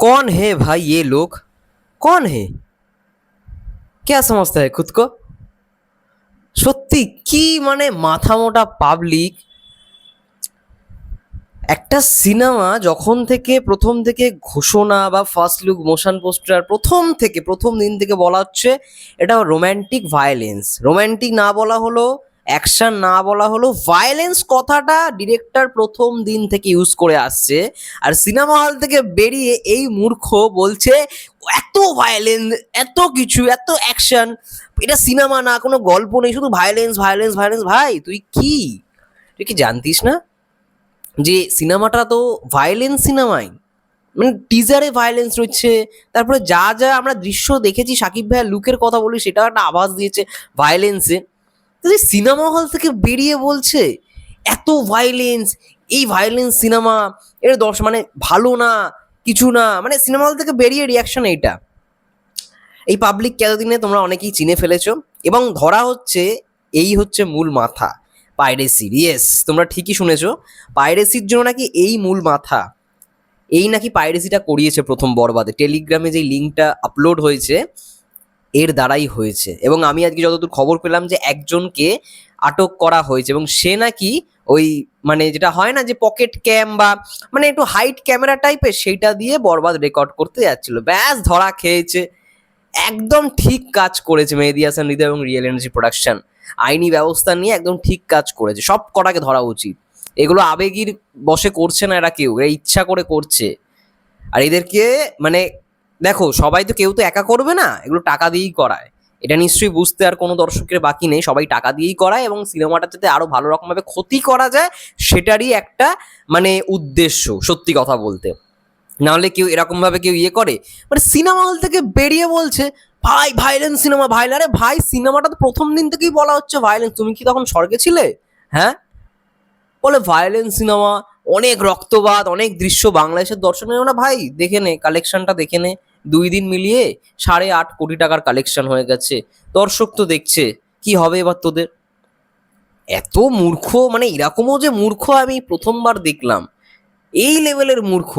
कौन है भाई ये लोग कौन है क्या समझता है खुद को সত্যি কি মানে মাথা মোটা পাবলিক একটা সিনেমা যখন থেকে প্রথম থেকে ঘোষণা বা ফার্স্ট লুক মোশন পোস্টার প্রথম থেকে প্রথম দিন থেকে বলা হচ্ছে এটা রোম্যান্টিক ভায়োলেন্স রোম্যান্টিক না বলা হলো অ্যাকশন না বলা হলো ভায়োলেন্স কথাটা ডিরেক্টর প্রথম দিন থেকে ইউজ করে আসছে। আর সিনেমা হল থেকে বেরিয়ে এই মূর্খ বলছে, এত ভায়োলেন্স এত কিছু, এত অ্যাকশন এটা সিনেমা না, কোনো গল্প নেই, শুধু ভায়োলেন্স ভায়োলেন্স ভায়োলেন্স ভাই, তুই কি? তুই কি জানতিস না যে সিনেমাটা তো ভায়োলেন্স সিনেমাই মানে টিজারে ভায়োলেন্স রয়েছে, তারপরে যা যা আমরা দৃশ্য দেখেছি, সাকিব ভাইয়ের লুকের কথা বলি সেটাও একটা আভাস দিয়েছে ভায়োলেন্সে সিনেমা হল থেকে বেরিয়ে বলছে, এত ভায়োলেন্স এই ভায়োলেন্স সিনেমা, এর দর্শ মানে ভালো না, কিছু না মানে সিনেমা হল থেকে বেরিয়ে রিয়াকশন এইটা। এই পাবলিক এতদিনে তোমরা অনেকেই চিনে ফেলেছো, এবং ধরা হচ্ছে এই হচ্ছে মূল মাথা পাইরেসির ইয়েস তোমরা ঠিকই শুনেছো পাইরেসির জন্য নাকি এই মূল মাথা। এই নাকি পাইরেসিটা করিয়েছে প্রথম বরবাদে। টেলিগ্রামে যে লিঙ্কটা আপলোড হয়েছে এর দ্বারাই হয়েছে। এবং আমি আজকে যতদূর খবর পেলাম যে একজনকে আটক করা হয়েছে এবং সে নাকি ওই মানে যেটা হয় না যে পকেট ক্যাম বা মানে একটু হাইট ক্যামেরা টাইপের সেইটা দিয়ে বরবাদ রেকর্ড করতে যাচ্ছিল। ব্যাস, ধরা খেয়েছে। একদম ঠিক কাজ করেছে মেহেদি হাসান হৃদয় এবং রিয়েল এনার্জি প্রোডাকশন। আইনি ব্যবস্থা নিয়ে একদম ঠিক কাজ করেছে। সব কটাকে ধরা উচিত। এগুলো আবেগীর বসে করছে না এরা কেউ, এরা ইচ্ছা করে করছে। আর এদেরকে মানে দেখো, সবাই তো কেউ তো একা করবে না, এগুলো টাকা দিয়েই করায়। এটা নিশ্চয়ই বুঝতে আর কোনো দর্শকের বাকি নেই, সবাই টাকা দিয়েই করায় এবং সিনেমাটা যাতে আরও ভালো রকমভাবে ক্ষতি করা যায়, সেটারই একটা মানে উদ্দেশ্য, সত্যি কথা বলতে। নাহলে কেউ এরকম ভাবে কেউ ইয়ে করে মানে সিনেমা হল থেকে বেরিয়ে বলছে, ভাই ভাইলেন্স সিনেমা ভাইল আরে ভাই, সিনেমাটা তো প্রথম দিন থেকেই বলা হচ্ছে ভাইলেন্স তুমি কি তখন স্বর্গে ছিলে? হ্যাঁ? বলে ভায়োলেন্স সিনেমা, অনেক রক্তপাত অনেক দৃশ্য বাংলাদেশের দর্শনের না ভাই, দেখে নে কালেকশনটা দেখে নে। দুই দিন মিলিয়ে সাড়ে আট কোটি টাকার কালেকশন হয়ে গেছে। দর্শক তো দেখছে, কি হবে এবার তোদের? এত মূর্খ মানে এরকমও যে মূর্খ আমি প্রথমবার দেখলাম। এই লেভেলের মূর্খ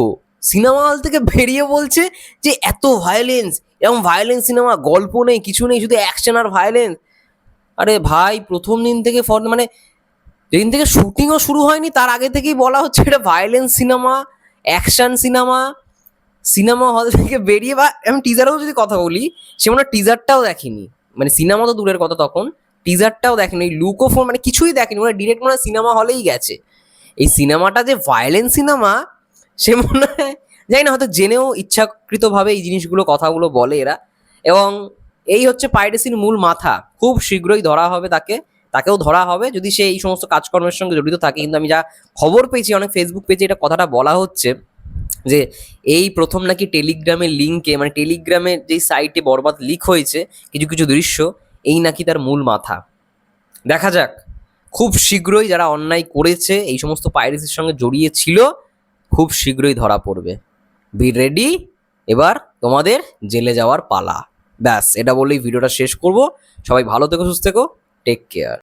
সিনেমা হল থেকে বেরিয়ে বলছে যে এত ভায়োলেন্স এরকম ভায়োলেন্স সিনেমা গল্প নেই, কিছু নেই, শুধু অ্যাকশন আর ভায়োলেন্স আরে ভাই, প্রথম দিন থেকে ফর মানে যেদিন থেকে শুটিংও শুরু হয়নি, তার আগে থেকেই বলা হচ্ছে এটা violence cinema action cinema cinema hall থেকে বেরিয়ে বা, আমি টিজারেও যদি কথা বলি, সে মনে টিজারটাও দেখেনি। মানে সিনেমা তো দূরের কথা তখন। টিজারটাও দেখেনি লুকও ফোন মানে কিছুই দেখেনি মানে ডিরেক্ট মনে হয় সিনেমা হলেই গেছে। এই সিনেমাটা যে ভায়োলেন্স সিনেমা, সে মনে হয়, জানি না, হয়তো জেনেও ইচ্ছাকৃতভাবে এই জিনিসগুলো, কথাগুলো বলে এরা। এবং এই হচ্ছে পাইরেসির মূল মাথা। খুব শীঘ্রই ধরা হবে তাকে, তাকেও ধরা হবে। যদি সে এই সমস্ত কাজকর্মের সঙ্গে জড়িত থাকে, কিন্তু আমি যা খবর পেয়েছি, অনেক ফেসবুক পেজে এটা কথাটা বলা হচ্ছে। যে এই প্রথম নাকি টেলিগ্রামের লিঙ্কে মানে টেলিগ্রামের যেই সাইটে বরবাদ লিক হয়েছে, কিছু কিছু দৃশ্য, এই নাকি তার মূল মাথা। দেখা যাক। খুব শীঘ্রই যারা অন্যায় করেছে, এই সমস্ত পাইরেসির সঙ্গে জড়িয়ে ছিল, খুব শীঘ্রই ধরা পড়বে। বি রেডি এবার তোমাদের জেলে যাওয়ার পালা। ব্যাস, এটা বলেই ভিডিওটা শেষ করব। সবাই ভালো থেকো, সুস্থ থেকো। Take care